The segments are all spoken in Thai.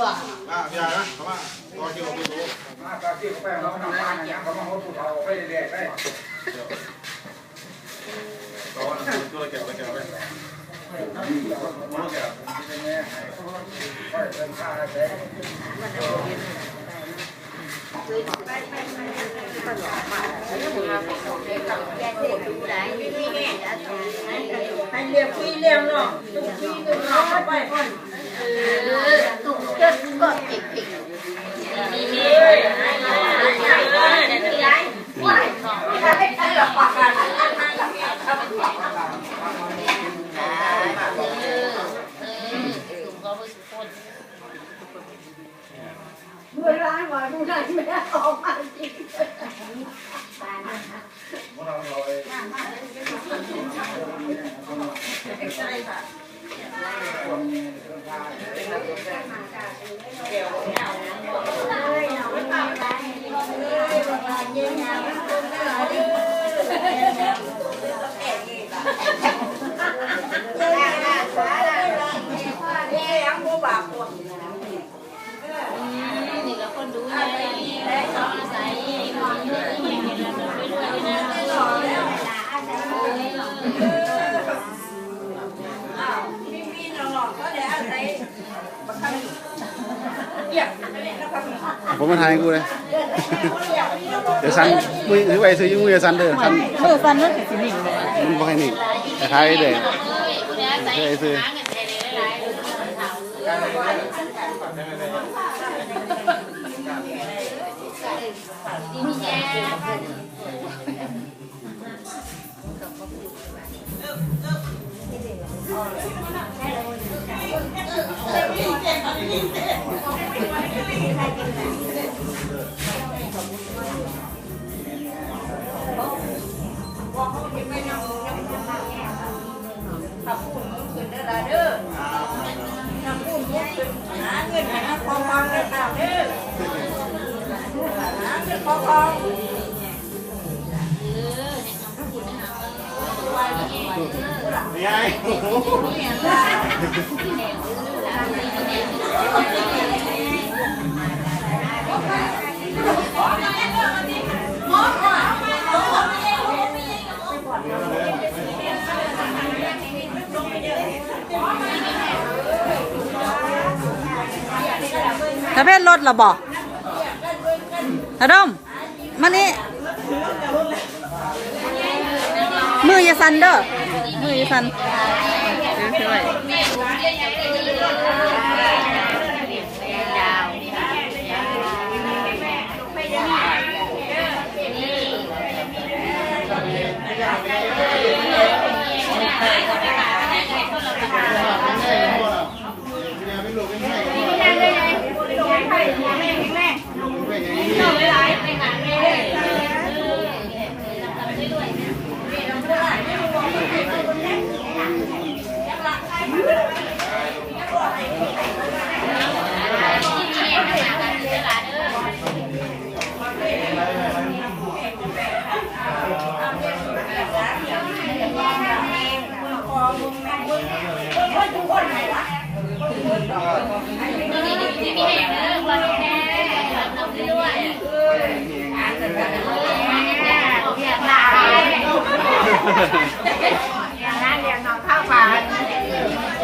ว่าอะอย่านะเขาว่าตอนที่ผมไปรู้มาตอนที่เขาไปเขาทำงานอย่างเขามาเขาถูกเขาไปเรื่อยๆไปตอนนั้นตัวแก้วแก้วไปมันแก่เป็นไงไปเป็นข้าแท้ ให้เรียกพี่เรียกเนาะทุกพี่ตุกน้องไปก่อนเออตุ่มจนก็ติดติดนี่นี่ให้ให้ให้ให้ย้ายว้าให้ให้หลับปากกัน เออเออตุ่มก็ไม่สุคน เวลามาดูได้แม่ออกมาจริงมันเราลอยยังบ่บาปบ่ นี่แล้วคนดูไงเขาอาศัยความเยอะอย่างนี้แล้วไปด้วยนะ อ้าวพี่พี่น้องๆก็ได้อะไรบักคันเยี่ยมแล้วก็มี ผมมาถ่ายกูเลย เดี๋ยวซันมือถือไปซื้อยืมมือซันเด้อซันมือฟันมันสิหนิ่งเลยมันบ่ให้นี่แต่ถ่ายเด้อคุณอาศัยหาเงินใจหลายๆดีาเงินของฟังนี่ไงถ้าเพศรถละบอกอะดม มานี่มืออย่าสั่นเด้อมืออย่าสั่นช่วยที่มีแห่งเด้อวันแห่ ทำด้วยเรียกลาอย่างนั้นเรียกน้องข้าวฝาเด็กมึงน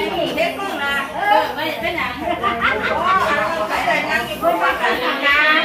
ะ เออไม่เป็นหยังใส่ได้ยังอีกคนว่ากันง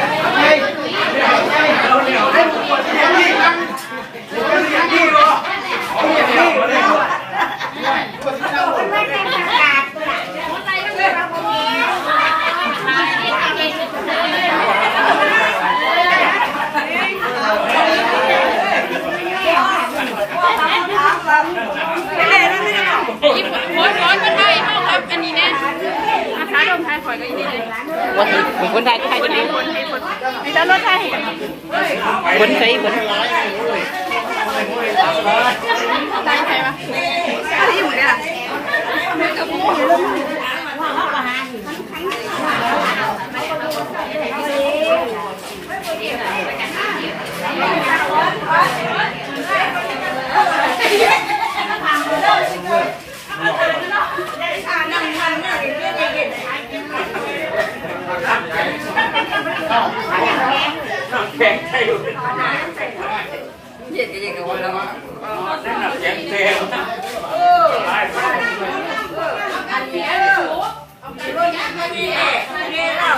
ไม่ไหวก็ยาเขาเขาหวานทุกคนละเอ้ยน้ำหมอสุดท้ายน้ำหมอสุดท้ายแต่พอไม่ลงเขาเดี่ยวเรียกน้องไม่ด่าเรียกนะ ใช่หรือเปล่าเย็นเย็นกับวันแล้วว่านั่นน่ะเสียงเต็มเอออันนี้เอออันนี้เออ